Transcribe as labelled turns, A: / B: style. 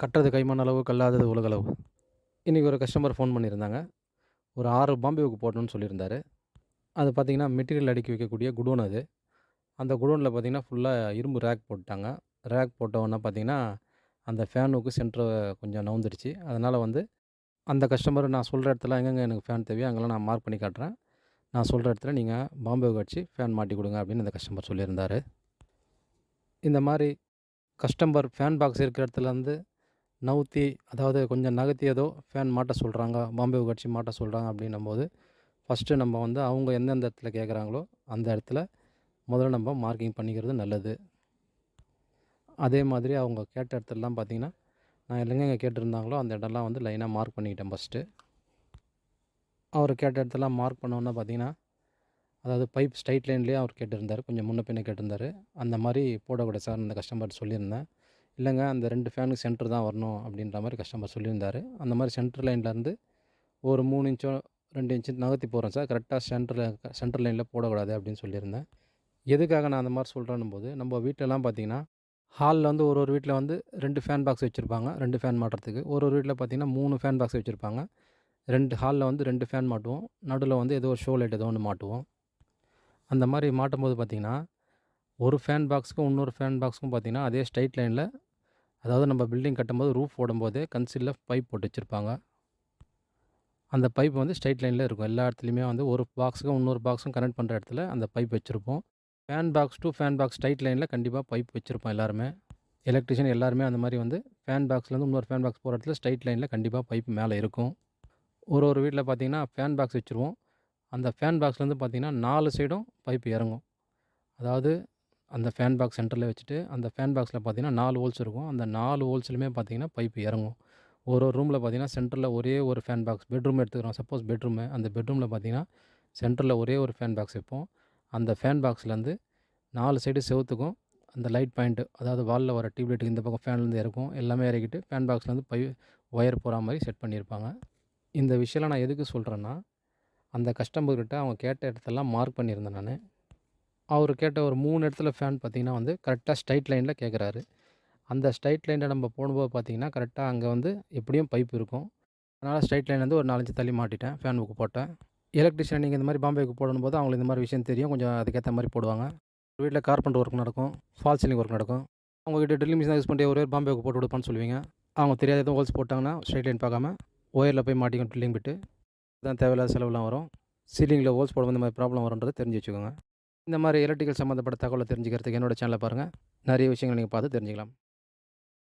A: கட்டுறது கைமான அளவு கல்லாதது உலகளவு இன்றைக்கி ஒரு கஸ்டமர் ஃபோன் பண்ணியிருந்தாங்க. ஒரு ஆறு பாம்பேவுக்கு போடணும்னு சொல்லியிருந்தாரு. அது பார்த்திங்கன்னா மெட்டீரியல் அடுக்கி வைக்கக்கூடிய குடோன் அது. அந்த குடோனில் பார்த்திங்கன்னா ஃபுல்லாக இரும்பு ரேக் போட்டாங்க. ரேக் போட்டவொன்னே பார்த்திங்கன்னா அந்த ஃபேனுக்கு சென்ட்ரு சென்டர் கொஞ்சம் நவுந்துருச்சு அதனால் வந்து அந்த கஸ்டமர் நான் சொல்கிற இடத்துல எங்கெங்கே எனக்கு ஃபேன் தேவையோ அங்கெல்லாம் நான் மார்க் பண்ணி காட்டுறேன். நான் சொல்கிற இடத்துல நீங்கள் பாம்பே ஹூக் அடிச்சு ஃபேன் மாட்டி கொடுங்க அப்படின்னு அந்த கஸ்டமர் சொல்லியிருந்தார். இந்த மாதிரி கஸ்டமர் ஃபேன் பாக்ஸ் இருக்கிற இடத்துலேருந்து நவுத்தி அதாவது கொஞ்சம் நகர்த்தி ஏதோ ஃபேன் மாட்ட சொல்கிறாங்க பாம்பே கட்சி மாட்ட சொல்கிறாங்க அப்படின்னும் போது ஃபஸ்ட்டு நம்ம வந்து அவங்க எந்தெந்த இடத்துல கேட்குறாங்களோ அந்த இடத்துல முதல்ல நம்ம மார்க்கிங் பண்ணிக்கிறது நல்லது. அதே மாதிரி அவங்க கேட்ட இடத்துலலாம் பார்த்திங்கன்னா நான் எங்கெங்கே கேட்டிருந்தாங்களோ அந்த இடம்லாம் வந்து லைனாக மார்க் பண்ணிக்கிட்டேன் ஃபஸ்ட்டு அவர் கேட்ட இடத்துலாம் மார்க் பண்ணோன்னே பார்த்தீங்கன்னா அதாவது பைப் ஸ்ட்ரைட் லைன்லேயே அவர் கேட்டிருந்தார் கொஞ்சம் முன்ன பின்ன கேட்டிருந்தார். அந்த மாதிரி போடக்கூடாது சார் அந்த கஸ்டமர் சொல்லியிருந்தேன். இல்லைங்க அந்த ரெண்டு ஃபேனுக்கு சென்டர் தான் வரணும் அப்படின்ற மாதிரி கஸ்டமர் சொல்லியிருந்தார். அந்த மாதிரி சென்டர் லைன்லேருந்து ஒரு மூணு இன்ச்சோ ரெண்டு இன்ச்சு நகர்த்தி போகிறேன் சார். கரெக்டாக சென்டரில் சென்டர் லைனில் போடக்கூடாது அப்படின்னு சொல்லியிருந்தேன். எதுக்காக நான் அந்த மாதிரி சொல்கிறேன்னும் போது நம்ம வீட்டிலலாம் பார்த்தீங்கன்னா ஹாலில் வந்து ஒரு ஒரு வீட்டில் வந்து ரெண்டு ஃபேன் பாக்ஸ் வச்சுருப்பாங்க ரெண்டு ஃபேன் மாட்டுறதுக்கு. ஒரு ஒரு வீட்டில் பார்த்தீங்கன்னா மூணு ஃபேன் பாக்ஸ் வச்சுருப்பாங்க. ரெண்டு ஹாலில் வந்து ரெண்டு ஃபேன் மாட்டுவோம். நடுவில் வந்து ஏதோ ஒரு ஷோ லைட் ஏதோ ஒன்று மாட்டுவோம். அந்த மாதிரி மாட்டும் போது பார்த்திங்கன்னா ஒரு ஃபேன் பாக்ஸுக்கும் இன்னொரு ஃபேன் பாக்ஸுக்கும் பார்த்திங்கன்னா அதே ஸ்ட்ரைட் லைனில் அதாவது நம்ம பில்டிங் கட்டும்போது ரூஃப் போடும்போதே கன்சிலில் பைப் போட்டு வச்சுருப்பாங்க. அந்த பைப் வந்து ஸ்ட்ரைட் லைனில் இருக்கும். எல்லா இடத்துலையுமே வந்து ஒரு பாக்ஸுக்கும் இன்னொரு பாக்ஸும் கனெக்ட் பண்ணுற இடத்துல அந்த பைப் வச்சுருப்போம். Fan box to fan box straight லைனில் கண்டிப்பாக பைப் வச்சுருப்போம் எல்லாருமே. எலக்ட்ரிஷியன் எல்லாருமே அந்த மாதிரி வந்து ஃபேன் பாக்ஸ்லேருந்து இன்னொரு ஃபேன் பாக்ஸ் போகிற இடத்துல ஸ்ட்ரைட் லைனில் கண்டிப்பாக பைப் மேலே இருக்கும். ஒரு ஒரு வீட்டில் பார்த்திங்கன்னா ஃபேன் பாக்ஸ் வச்சுருவோம். அந்த ஃபேன் பாக்ஸ்லேருந்து பார்த்தீங்கன்னா நாலு சைடும் பைப் இறங்கும். அதாவது அந்த ஃபேன் பாக்ஸ் சென்டரில் வச்சுட்டு அந்த ஃபேன் பாக்ஸில் பார்த்தீங்கன்னா நாலு ஹோல்ஸ் இருக்கும். அந்த நாலு ஹோல்ஸ்லையுமே பார்த்தீங்கன்னா பைப் இறங்கும். ஒரு ஒரு ரூமில் பார்த்தீங்கன்னா சென்டரில் ஒரே ஒரு ஃபேன் பாக்ஸ் பெட்ரூம் எடுத்துக்கிறோம். சப்போஸ் பெட்ரூமு அந்த பெட்ரூமில் பார்த்தீங்கன்னா சென்டரில் ஒரே ஒரு ஃபேன் பாக்ஸ் வைப்போம். அந்த ஃபேன் பாக்ஸ்லேருந்து நாலு சைடு செவுத்துக்கும் அந்த லைட் பாயிண்ட்டு அதாவது வாலில் வர டியூப்லைட்டுக்கு இந்த பக்கம் ஃபேன்லேருந்து இறக்கும். எல்லாமே இறக்கிட்டு ஃபேன் பாக்ஸ்லேருந்து பை ஒயர் போகிற மாதிரி செட் பண்ணியிருப்பாங்க. இந்த விஷயம்லாம் நான் எதுக்கு சொல்கிறேன்னா அந்த கஸ்டமர்கிட்ட அவங்க கேட்ட இடத்தெல்லாம் மார்க் பண்ணியிருந்தேன் நான். அவர் கேட்ட ஒரு மூணு இடத்துல ஃபேன் பார்த்திங்கன்னா வந்து கரெக்டாக ஸ்ட்ரைட் லைனில் கேட்குறாரு அந்த ஸ்ட்ரைட் லைனில் நம்ம போடும்போது பார்த்திங்கன்னா கரெக்டாக அங்கே வந்து எப்படியும் பைப் இருக்கும். அதனால் ஸ்ட்ரைட் லைன்லேருந்து ஒரு நாலஞ்சு தள்ளி மாட்டிட்டேன் ஃபேன் புக்கு போட்டேன். எலக்ட்ரிஷியன் நீங்கள் இந்த மாதிரி பாம்பேக்கு போடும்போது அவங்களுக்கு இந்த மாதிரி விஷயம் தெரியும் கொஞ்சம் அதுக்கேற்ற மாதிரி போடுவாங்க. வீட்டில் கார்பெண்ட் ஒர்க் நடக்கும் ஃபால் சீலிங் ஒர்க் நடக்கும். அவங்ககிட்ட ட்ரில் மிஷின் யூஸ் பண்ணி ஒரே பாம்பேக்கு போட்டு கொடுப்பான்னு சொல்லுவீங்க. அவங்க தெரியாத எதுவும் ஹோல்ஸ் போட்டாங்கன்னா ஸ்ட்ரைட் லைன் பார்க்காம ஒயரில் போய் மாட்டிக்கும் ட்ரில்லிங் விட்டு தான் தேவையில்லாத செலவுலாம் வரும். சீலிங்கில் ஹோல்ஸ் போடும்போது இந்த மாதிரி ப்ராப்ளம் வரும்ன்றதை தெரிஞ்சு வச்சுக்கோங்க. இந்த மாதிரி எலக்ட்ரிக்கல் சம்மந்தப்பட்ட தகவலை தெரிஞ்சுக்கிறதுக்கு என்னோடய சேனலை பாருங்கள் நிறைய விஷயங்கள் நீங்கள் பார்த்து தெரிஞ்சுக்கலாம்.